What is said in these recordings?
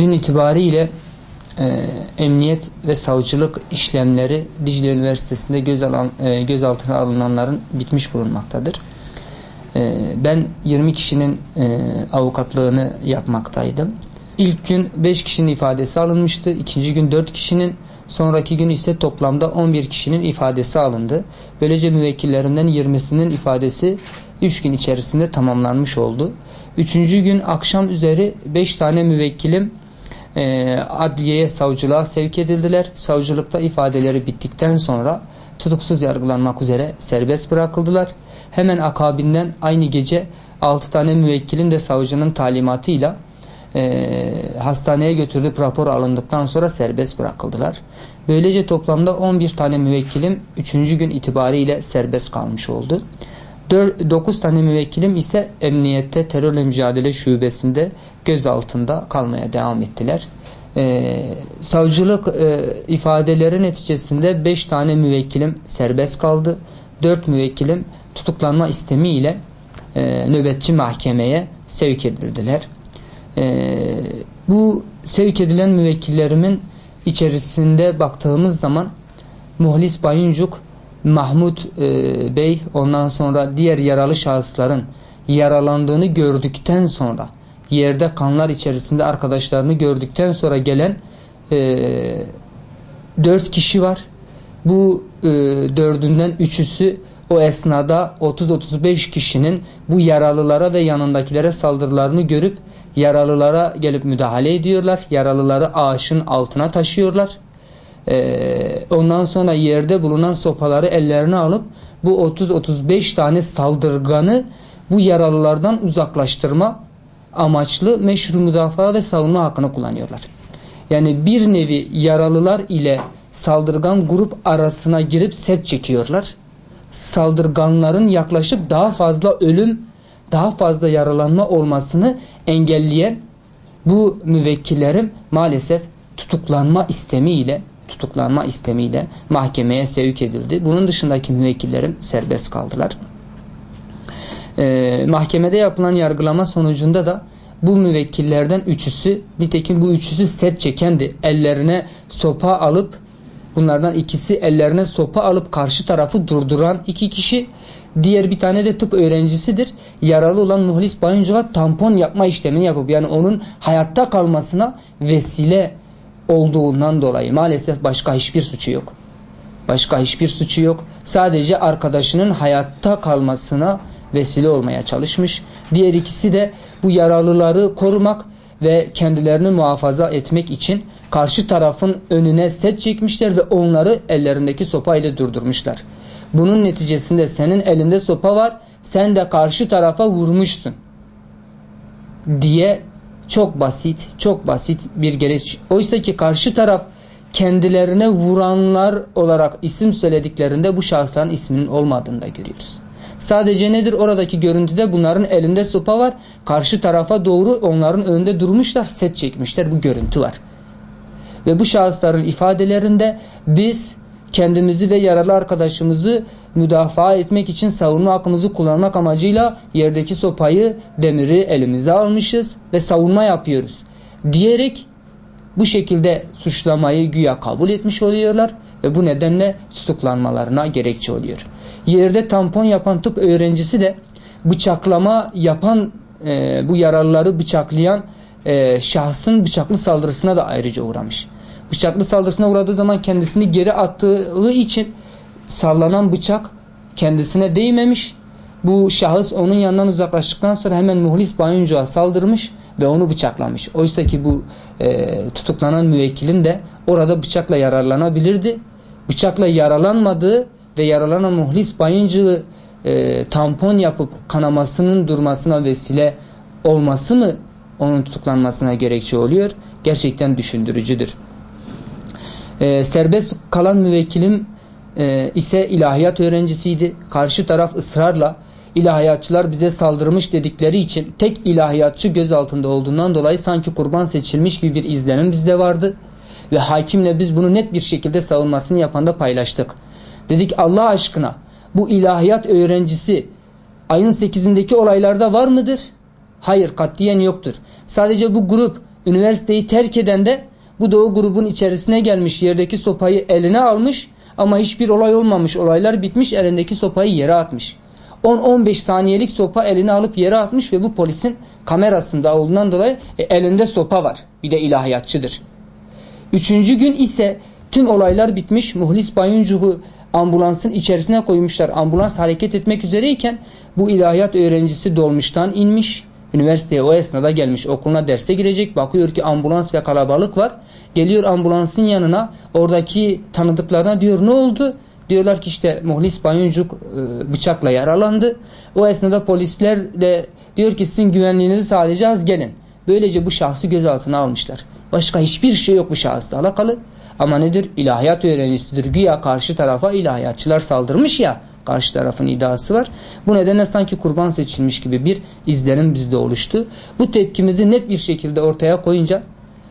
Dün itibariyle e, emniyet ve savcılık işlemleri Dicle Üniversitesi'nde göz alan, e, gözaltına alınanların bitmiş bulunmaktadır. E, ben 20 kişinin e, avukatlığını yapmaktaydım. İlk gün 5 kişinin ifadesi alınmıştı. ikinci gün 4 kişinin, sonraki gün ise toplamda 11 kişinin ifadesi alındı. Böylece müvekkillerimden 20'sinin ifadesi 3 gün içerisinde tamamlanmış oldu. Üçüncü gün akşam üzeri 5 tane müvekkilim e, adliyeye, savcılığa sevk edildiler. Savcılıkta ifadeleri bittikten sonra tutuksuz yargılanmak üzere serbest bırakıldılar. Hemen akabinden aynı gece 6 tane müvekkilin de savcının talimatıyla e, hastaneye götürülüp rapor alındıktan sonra serbest bırakıldılar. Böylece toplamda 11 tane müvekkilim 3. gün itibariyle serbest kalmış oldu. 9 tane müvekkilim ise emniyette terörle mücadele şubesinde gözaltında kalmaya devam ettiler. Ee, savcılık e, ifadeleri neticesinde 5 tane müvekkilim serbest kaldı. 4 müvekkilim tutuklanma istemiyle e, nöbetçi mahkemeye sevk edildiler. E, bu sevk edilen müvekkillerimin içerisinde baktığımız zaman Muhlis Bayuncuk Mahmut e, Bey ondan sonra diğer yaralı şahısların yaralandığını gördükten sonra yerde kanlar içerisinde arkadaşlarını gördükten sonra gelen e, dört kişi var. Bu e, dördünden üçüsü o esnada 30-35 kişinin bu yaralılara ve yanındakilere saldırılarını görüp yaralılara gelip müdahale ediyorlar. Yaralıları ağaçın altına taşıyorlar. Ee, ondan sonra yerde bulunan sopaları ellerine alıp bu 30-35 tane saldırganı bu yaralılardan uzaklaştırma amaçlı meşru müdafaa ve savunma hakkını kullanıyorlar. Yani bir nevi yaralılar ile saldırgan grup arasına girip set çekiyorlar. Saldırganların yaklaşıp daha fazla ölüm, daha fazla yaralanma olmasını engelleyen bu müvekkillerim maalesef tutuklanma istemiyle tutuklanma istemiyle mahkemeye sevk edildi. Bunun dışındaki müvekkillerim serbest kaldılar. Ee, mahkemede yapılan yargılama sonucunda da bu müvekkillerden üçüsü nitekim bu üçüsü set çekendi. Ellerine sopa alıp bunlardan ikisi ellerine sopa alıp karşı tarafı durduran iki kişi Diğer bir tane de tıp öğrencisidir. Yaralı olan Muhlis Bayıncı'la tampon yapma işlemini yapıp yani onun hayatta kalmasına vesile olduğundan dolayı maalesef başka hiçbir suçu yok. Başka hiçbir suçu yok. Sadece arkadaşının hayatta kalmasına vesile olmaya çalışmış. Diğer ikisi de bu yaralıları korumak ve kendilerini muhafaza etmek için karşı tarafın önüne set çekmişler ve onları ellerindeki sopa ile durdurmuşlar. Bunun neticesinde senin elinde sopa var, sen de karşı tarafa vurmuşsun diye çok basit, çok basit bir gereç. Oysa ki karşı taraf kendilerine vuranlar olarak isim söylediklerinde bu şahsların isminin olmadığını da görüyoruz. Sadece nedir oradaki görüntüde bunların elinde sopa var. Karşı tarafa doğru onların önünde durmuşlar, set çekmişler. Bu görüntü var. Ve bu şahısların ifadelerinde biz kendimizi ve yaralı arkadaşımızı müdafaa etmek için savunma hakkımızı kullanmak amacıyla yerdeki sopayı, demiri elimize almışız ve savunma yapıyoruz. Diyerek bu şekilde suçlamayı güya kabul etmiş oluyorlar ve bu nedenle tutuklanmalarına gerekçe oluyor. Yerde tampon yapan tıp öğrencisi de bıçaklama yapan e, bu yaralıları bıçaklayan e, şahsın bıçaklı saldırısına da ayrıca uğramış. Bıçaklı saldırısına uğradığı zaman kendisini geri attığı için sallanan bıçak kendisine değmemiş. Bu şahıs onun yanından uzaklaştıktan sonra hemen Muhlis Bayuncu'ya saldırmış ve onu bıçaklamış. Oysa ki bu e, tutuklanan müvekkilin de orada bıçakla yararlanabilirdi. Bıçakla yaralanmadığı ve yaralanan Muhlis Bayuncu'yu e, tampon yapıp kanamasının durmasına vesile olması mı onun tutuklanmasına gerekçe oluyor? Gerçekten düşündürücüdür. E, serbest kalan müvekkilim e, ise ilahiyat öğrencisiydi. Karşı taraf ısrarla ilahiyatçılar bize saldırmış dedikleri için tek ilahiyatçı göz altında olduğundan dolayı sanki kurban seçilmiş gibi bir izlenim bizde vardı. Ve hakimle biz bunu net bir şekilde savunmasını yapanda paylaştık. Dedik Allah aşkına bu ilahiyat öğrencisi ayın 8'indeki olaylarda var mıdır? Hayır katiyen yoktur. Sadece bu grup üniversiteyi terk eden de bu o grubun içerisine gelmiş yerdeki sopayı eline almış ama hiçbir olay olmamış olaylar bitmiş elindeki sopayı yere atmış. 10-15 saniyelik sopa eline alıp yere atmış ve bu polisin kamerasında olduğundan dolayı e, elinde sopa var. Bir de ilahiyatçıdır. Üçüncü gün ise tüm olaylar bitmiş. Muhlis Bayuncuğu ambulansın içerisine koymuşlar. Ambulans hareket etmek üzereyken bu ilahiyat öğrencisi dolmuştan inmiş. Üniversiteye o esnada gelmiş okuluna derse girecek. Bakıyor ki ambulans ve kalabalık var. Geliyor ambulansın yanına oradaki tanıdıklarına diyor ne oldu? Diyorlar ki işte Muhlis Bayuncuk e, bıçakla yaralandı. O esnada polisler de diyor ki sizin güvenliğinizi sağlayacağız gelin. Böylece bu şahsı gözaltına almışlar. Başka hiçbir şey yok bu şahısla alakalı. Ama nedir? İlahiyat öğrencisidir. Güya karşı tarafa ilahiyatçılar saldırmış ya. Karşı tarafın iddiası var. Bu nedenle sanki kurban seçilmiş gibi bir izlenim bizde oluştu. Bu tepkimizi net bir şekilde ortaya koyunca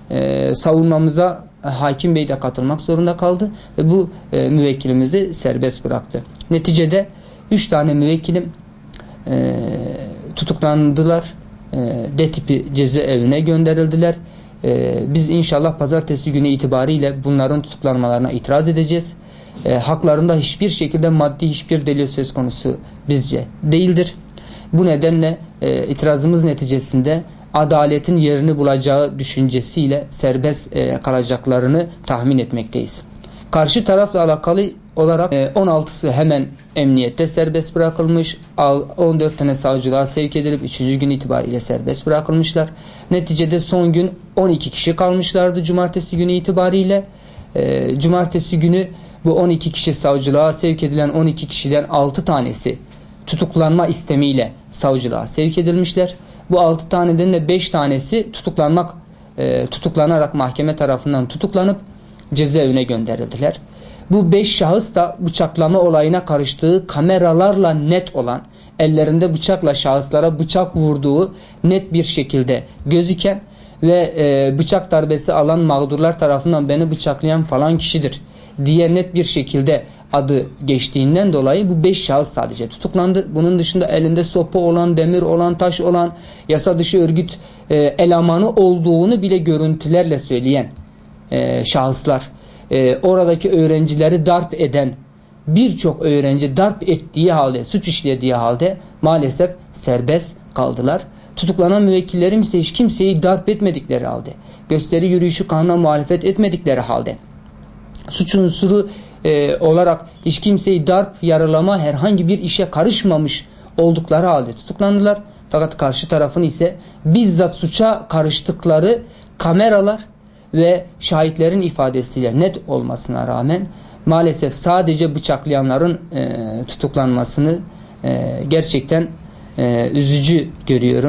e, savunmamıza hakim bey de katılmak zorunda kaldı ve bu e, müvekkilimizi serbest bıraktı. Neticede 3 tane müvekkilim e, tutuklandılar. E, D tipi cezaevine gönderildiler. E, biz inşallah pazartesi günü itibariyle bunların tutuklanmalarına itiraz edeceğiz. E, haklarında hiçbir şekilde maddi hiçbir delil söz konusu bizce değildir. Bu nedenle e, itirazımız neticesinde adaletin yerini bulacağı düşüncesiyle serbest e, kalacaklarını tahmin etmekteyiz. Karşı tarafla alakalı olarak e, 16'sı hemen emniyette serbest bırakılmış. Al- 14 tane savcılığa sevk edilip 3. gün itibariyle serbest bırakılmışlar. Neticede son gün 12 kişi kalmışlardı cumartesi günü itibariyle. E, cumartesi günü bu 12 kişi savcılığa sevk edilen 12 kişiden 6 tanesi tutuklanma istemiyle savcılığa sevk edilmişler. Bu 6 taneden de 5 tanesi tutuklanmak e, tutuklanarak mahkeme tarafından tutuklanıp cezaevine gönderildiler. Bu 5 şahıs da bıçaklama olayına karıştığı kameralarla net olan ellerinde bıçakla şahıslara bıçak vurduğu net bir şekilde gözüken ve e, bıçak darbesi alan mağdurlar tarafından beni bıçaklayan falan kişidir diye net bir şekilde adı geçtiğinden dolayı bu 5 şahıs sadece tutuklandı. Bunun dışında elinde sopa olan, demir olan, taş olan, yasa dışı örgüt e, elemanı olduğunu bile görüntülerle söyleyen e, şahıslar. E, oradaki öğrencileri darp eden birçok öğrenci darp ettiği halde, suç işlediği halde maalesef serbest kaldılar. Tutuklanan müvekkillerim ise hiç kimseyi darp etmedikleri halde, gösteri yürüyüşü kanuna muhalefet etmedikleri halde, suç unsuru e, olarak hiç kimseyi darp, yaralama, herhangi bir işe karışmamış oldukları halde tutuklandılar. Fakat karşı tarafın ise bizzat suça karıştıkları kameralar ve şahitlerin ifadesiyle net olmasına rağmen maalesef sadece bıçaklayanların e, tutuklanmasını e, gerçekten e, üzücü görüyorum.